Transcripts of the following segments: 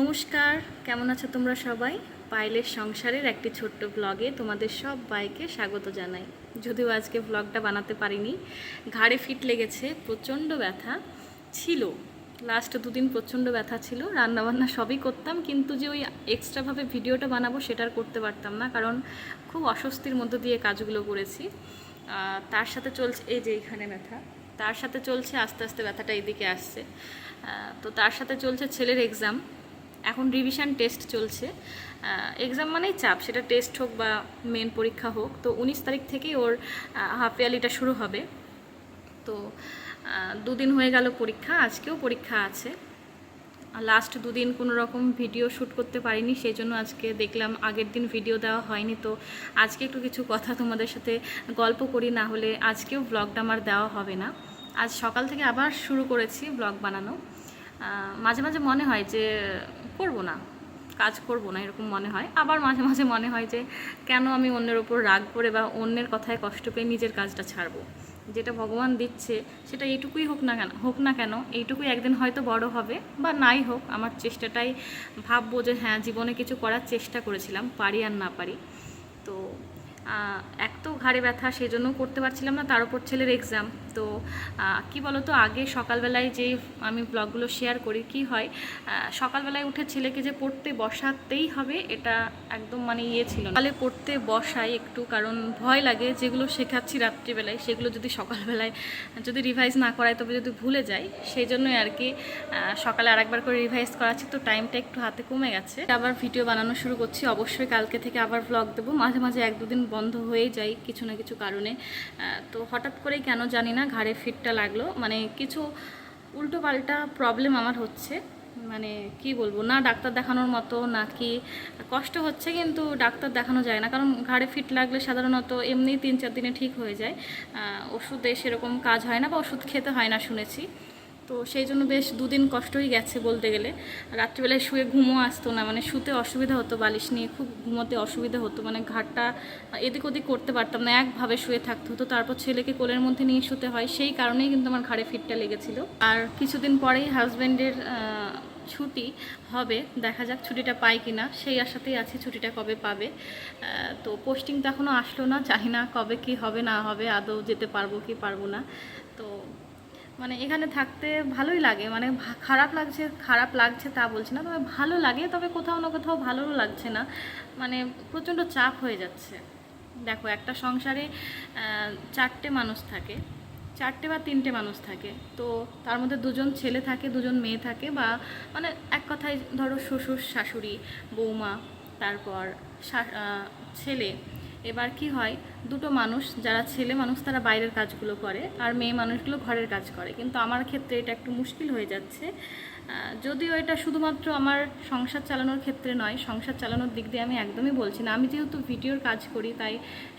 নমস্কার, কেমন আছো তোমরা সবাই? পাইলের সংসারের একটি ছোট্ট ব্লগে তোমাদের সব বাইকে স্বাগত জানাই। যদিও আজকে ব্লগটা বানাতে পারিনি, ঘাড়ে ফিট লেগেছে, প্রচণ্ড ব্যথা ছিল। লাস্ট দুদিন প্রচণ্ড ব্যথা ছিল, রান্নাবান্না সবই করতাম, কিন্তু যে ওই এক্সট্রাভাবে ভিডিওটা বানাবো সেটা আর করতে পারতাম না, কারণ খুব অস্বস্তির মধ্য দিয়ে কাজগুলো করেছি। তার সাথে চলছে, এই যে এইখানে ব্যথা, তার সাথে চলছে আস্তে আস্তে ব্যথাটা এইদিকে আসছে। তো তার সাথে চলছে ছেলের এক্সাম এখন রিভিশন টেস্ট চলছে। এক্সাম মানেই চাপ, সেটা টেস্ট হোক বা মেন পরীক্ষা হোক। তো উনিশ তারিখ থেকেই ওর হাফ ইয়ারলিটা শুরু হবে। তো দুদিন হয়ে গেল পরীক্ষা, আজকেও পরীক্ষা আছে। লাস্ট দুদিন কোনো রকম ভিডিও শ্যুট করতে পারিনি, সেই জন্য আজকে দেখলাম আগের দিন ভিডিও দেওয়া হয়নি। তো আজকে একটু কিছু কথা তোমাদের সাথে গল্প করি, না হলে আজকেও ব্লগটা আমার দেওয়া হবে না। আজ সকাল থেকে আবার শুরু করেছি ব্লগ বানানো। মাঝে মাঝে মনে হয় যে করব না, কাজ করব না, এরকম মনে হয়। আবার মাঝে মাঝে মনে হয় যে, কেন আমি অন্যের ওপর রাগ করে বা অন্যের কথায় কষ্ট পেয়ে নিজের কাজটা ছাড়বো? যেটা ভগবান দিচ্ছে, সেটা এইটুকুই হোক না কেন, হোক না কেন, এইটুকুই একদিন হয়তো বড় হবে বা নাই হোক, আমার চেষ্টাটাই ভাববো যে হ্যাঁ জীবনে কিছু করার চেষ্টা করেছিলাম, পারি আর না পারি। তো এক তো ঘাড়ে ব্যথা সেই জন্য করতে পারছিলাম না, তার উপর ছেলের এক্সাম তো কি বলতো, আগে সকালবেলায় যে আমি ব্লগগুলো শেয়ার করি, কি হয় সকালবেলায় উঠে ছেলেকে যে পড়তে বসাতেই হবে, এটা একদম মানে ইয়ে ছিল। সকালে পড়তে বসাই একটু, কারণ ভয় লাগে যেগুলো শেখাচ্ছি রাত্রিবেলায়, সেগুলো যদি সকালবেলায় যদি রিভাইজ না করায় তবে যদি ভুলে যাই, সেই জন্যই আর কি সকালে আরেকবার করে রিভাইজ করাচ্ছি, তো টাইমটা একটু হাতে কমে গেছে আবার ভিডিও বানানো শুরু করছি, অবশ্যই কালকে থেকে আবার ব্লগ দেবো মাঝে মাঝে এক দুদিন বন্ধ হয়ে যায় কিছু না কিছু কারণে তো হঠাৎ করেই কেন জানি না ঘাড়ে ফিটটা লাগল। মানে কিছু উল্টো পাল্টা প্রবলেম আমার হচ্ছে। মানে কি বলব, না ডাক্তার দেখানোর মতো, না কি কষ্ট হচ্ছে কিন্তু ডাক্তার দেখানো যায় না। কারণ ঘাড়ে ফিট লাগলে সাধারণত এমনি তিন চার দিনে ঠিক হয়ে যায়। ওষুধে সেরকম কাজ হয় না বা ওষুধ খেতে হয় না শুনেছি। তো সেই জন্য বেশ দুদিন কষ্টই গেছে বলতে গেলে। রাত্রিবেলায় শুয়ে ঘুমও আসতো না মানে শুতে অসুবিধা হতো বালিশ নিয়ে, খুব ঘুমোতে অসুবিধা হতো মানে ঘাটটা এদিক ওদিক করতে পারতাম না, একভাবে শুয়ে থাকতে হতো। তারপর ছেলেকে কোলের মধ্যে নিয়ে শুতে হয়, সেই কারণেই কিন্তু আমার ঘাড়ে ফিটটা লেগেছিল। আর কিছুদিন পরেই হাজব্যান্ডের ছুটি হবে, দেখা যাক ছুটিটা পাই কিনা, সেই আশাতেই আছি ছুটিটা কবে পাবে। তো পোস্টিং তো এখনও আসলো না, জানি না কবে কি হবে, না হবে, আদৌ যেতে পারব কি পারব না। মানে এখানে থাকতে ভালোই লাগে। মানে খারাপ লাগছে খারাপ লাগছে তা বলছি না, তবে ভালো লাগে, তবে কোথাও না কোথাও ভালোও লাগছে না। মানে প্রচণ্ড চাপ হয়ে যাচ্ছে। দেখো, একটা সংসারে চারটে মানুষ থাকে, চারটে বা তিনটে মানুষ থাকে। তো তার মধ্যে দুজন ছেলে থাকে, দুজন মেয়ে থাকে বা মানে এক কথায় ধরো শ্বশুর, শাশুড়ি, বৌমা, তারপর ছেলে এবার কি হয়, দুটো মানুষ, যারা ছেলে মানুষ, তারা বাইরের কাজগুলো করে আর মেয়ে মানুষগুলো ঘরের কাজ করে। কিন্তু আমার ক্ষেত্রে এটা একটু মুশকিল হয়ে যাচ্ছে। যদিও এটা শুধুমাত্র আমার সংসার চালানোর ক্ষেত্রে নয়, সংসার চালানোর দিক দিয়ে আমি একদমই বলছি না। আমি যেহেতু ভিডিওর কাজ করি, তাই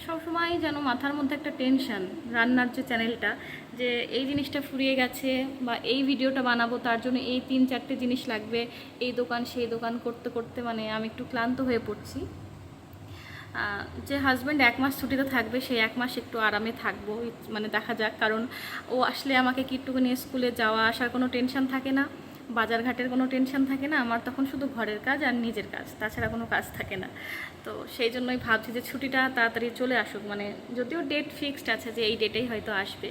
সবসময় যেন মাথার মধ্যে একটা টেনশন রান্নার যে চ্যানেলটা যে এই জিনিসটা ফুরিয়ে গেছে বা এই ভিডিওটা বানাবো, তার জন্য এই তিন চারটে জিনিস লাগবে, এই দোকান, সেই দোকান করতে করতে মানে আমি একটু ক্লান্ত হয়ে পড়ছি। যে হাজব্যান্ড এক মাস ছুটিতে থাকবে, সেই এক মাস একটু আরামে থাকব। মানে দেখা যাক, কারণ ও আসলে আমাকে কিট্টুকে নিয়ে স্কুলে যাওয়া আসার কোনো টেনশন থাকে না, বাজারঘাটের কোনো টেনশন থাকে না, আমার তখন শুধু ঘরের কাজ আর নিজের কাজ, তাছাড়া কোনো কাজ থাকে না। তো সেই জন্যই ভাবছি যে ছুটিটা তাড়াতাড়ি চলে আসুক মানে যদিও ডেট ফিক্সড আছে যে এই ডেটেই হয়তো আসবে।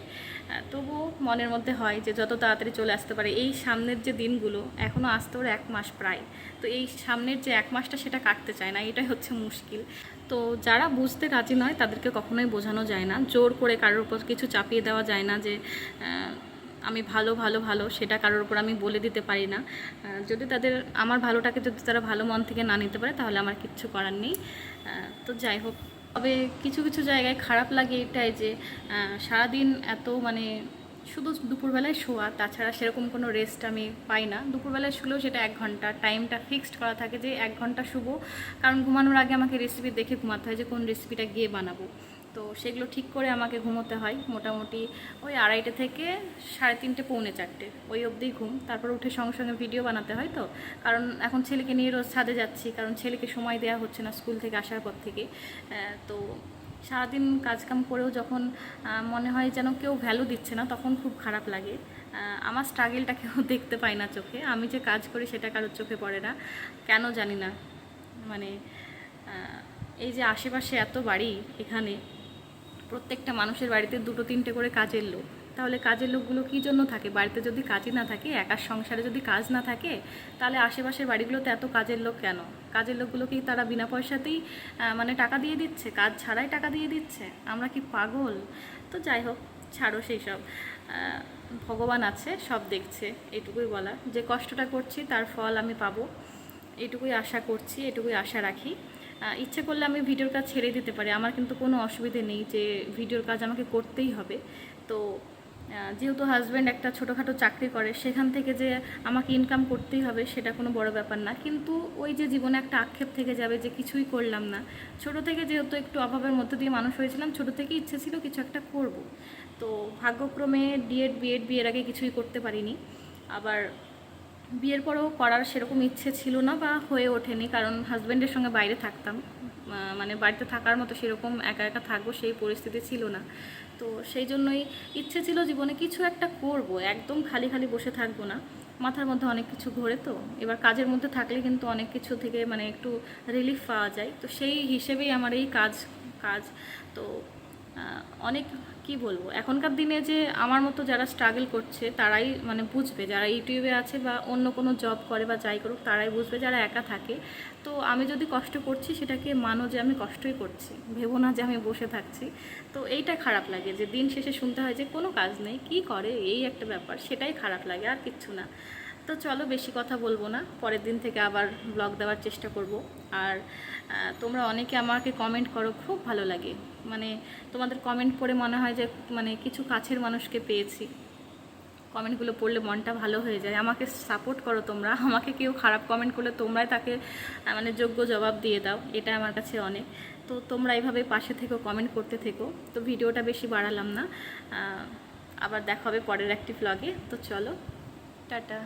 তবুও মনের মধ্যে হয় যে যত তাড়াতাড়ি চলে আসতে পারে, এই সামনের যে দিনগুলো এখনও আসতে ওর এক মাস প্রায়। তো এই সামনের যে এক মাসটা সেটা কাটতে চায় না, এটাই হচ্ছে মুশকিল। তো যারা বুঝতে রাজি নয়, তাদেরকে কখনোই বোঝানো যায় না। জোর করে কারোর উপর কিছু চাপিয়ে দেওয়া যায় না যে আমি ভালো ভালো ভালো, সেটা কারোর উপর আমি বলে দিতে পারি না। যদি তাদের, আমার ভালোটাকে যদি তারা ভালো মন থেকে না নিতে পারে, তাহলে আমার কিচ্ছু করার নেই। তো যাই হোক। তবে কিছু কিছু জায়গায় খারাপ লাগে এটাই যে সারাদিন এত মানে শুধু দুপুরবেলায় শোয়া, তাছাড়া সেরকম কোনো রেস্ট আমি পাই না। দুপুরবেলায় শুলেও সেটা এক ঘণ্টা। টাইমটা ফিক্সড করা থাকে যে এক ঘণ্টা শুবো। কারণ ঘুমানোর আগে আমাকে রেসিপি দেখে ঘুমাতে হয় যে কোন রেসিপিটা গিয়ে বানাবো। তো সেগুলো ঠিক করে আমাকে ঘুমোতে হয়। মোটামুটি ওই আড়াইটে থেকে সাড়ে তিনটে, পৌনে চারটে ওই অবধি ঘুম। তারপর উঠে সঙ্গে সঙ্গে ভিডিও বানাতে হয় তো। কারণ এখন ছেলেকে নিয়ে রোজ ছাদে যাচ্ছি। কারণ ছেলেকে সময় দেওয়া হচ্ছে না স্কুল থেকে আসার পর থেকে। তো সারাদিন কাজকাম করেও যখন মনে হয় যেন কেউ ভ্যালু দিচ্ছে না, তখন খুব খারাপ লাগে। আমার স্ট্রাগেলটা কেউ দেখতে পায় না চোখে। আমি যে কাজ করি সেটা কারোর চোখে পড়ে না। কেন জানি না। মানে এই যে আশেপাশে এত বাড়ি এখানে, প্রত্যেকটা মানুষের বাড়িতে দুটো তিনটে করে কাজের লোক। তাহলে কাজের লোকগুলো কী জন্য থাকে? বাড়িতে যদি কাজই না থাকে, একার সংসারে যদি কাজ না থাকে, তাহলে আশেপাশের বাড়িগুলোতে এত কাজের লোক কেন? কাজের লোকগুলোকেই তারা বিনা পয়সাতেই মানে টাকা দিয়ে দিচ্ছে, কাজ ছাড়াই টাকা দিয়ে দিচ্ছে। আমরা কি পাগল? তো যাই হোক, ছাড়ো সেই সব। ভগবান আছে, সব দেখছে, এটুকুই বলা যে কষ্টটা করছি, তার ফল আমি পাবো। এটুকুই আশা করছি, এটুকুই আশা রাখি। ইচ্ছে করলে আমি ভিডিওর কাজ ছেড়ে দিতে পারি। আমার কিন্তু কোনো অসুবিধে নেই যে ভিডিওর কাজ আমাকে করতেই হবে। তো যেহেতু হাজব্যান্ড একটা ছোটোখাটো চাকরি করে, সেখান থেকে যে আমাকে ইনকাম করতেই হবে সেটা কোনো বড় ব্যাপার না। কিন্তু ওই যে জীবনে একটা আক্ষেপ থেকে যাবে যে কিছুই করলাম না। ছোট থেকে যেহেতু একটু অভাবের মধ্যে দিয়ে মানুষ হয়েছিলাম, ছোট থেকে ইচ্ছে ছিল কিছু একটা করব। তো ভাগ্যক্রমে ডিএড বিএড বিয়ের আগে কিছুই করতে পারিনি। আবার বিয়ের পরেও করার সেরকম ইচ্ছে ছিল না বা হয়ে ওঠেনি, কারণ হাজব্যান্ডের সঙ্গে বাইরে থাকতাম। মানে বাড়িতে থাকার মতো সেরকম একা একা থাকব সেই পরিস্থিতি ছিল না। তো সেই জন্যই ইচ্ছে ছিল জীবনে কিছু একটা করব, একদম খালি খালি বসে থাকব না। মাথার মধ্যে অনেক কিছু ঘোরে তো, এবার কাজের মধ্যে থাকলে কিন্তু অনেক কিছু থেকে মানে একটু রিলিফ পাওয়া যায়। তো সেই হিসেবেই আমার এই কাজ কাজ। তো অনেক কি বলব? এখনকার দিনে যে আমার মতো যারা স্ট্রাগল করছে, তারাই মানে বুঝবে। যারা ইউটিউবে আছে বা অন্য কোনো জব করে বা যাই করুক, তারাই বুঝবে যারা একা থাকে। তো আমি যদি কষ্ট করছি, সেটাকে মানো যে আমি কষ্টই করছি। ভেবো না যে আমি বসে থাকছি। তো এইটা খারাপ লাগে যে দিন শেষে শুনতে হয় যে কোনো কাজ নেই, কি করে? এই একটা ব্যাপার, সেটাই খারাপ লাগে, আর কিচ্ছু না। তো চলো বেশি কথা বলব না। পরের দিন থেকে আবার ব্লগ দেওয়ার চেষ্টা করব। আর তোমরা অনেকে আমাকে কমেন্ট করো, খুব ভালো লাগে। মানে তোমাদের কমেন্ট পড়ে মনে হয় যে মানে কিছু কাছের মানুষকে পেয়েছি। কমেন্টগুলো পড়লে মনটা ভালো হয়ে যায়। আমাকে সাপোর্ট করো তোমরা। আমাকে কেউ খারাপ কমেন্ট করলে তোমরাই তাকে মানে যোগ্য জবাব দিয়ে দাও। এটা আমার কাছে অনেক। তো তোমরা এইভাবে পাশে থেকো কমেন্ট করতে থেকো। তো ভিডিওটা বেশি বাড়ালাম না। আবার দেখা হবে পরের একটি ব্লগে তো চলো, টাটা।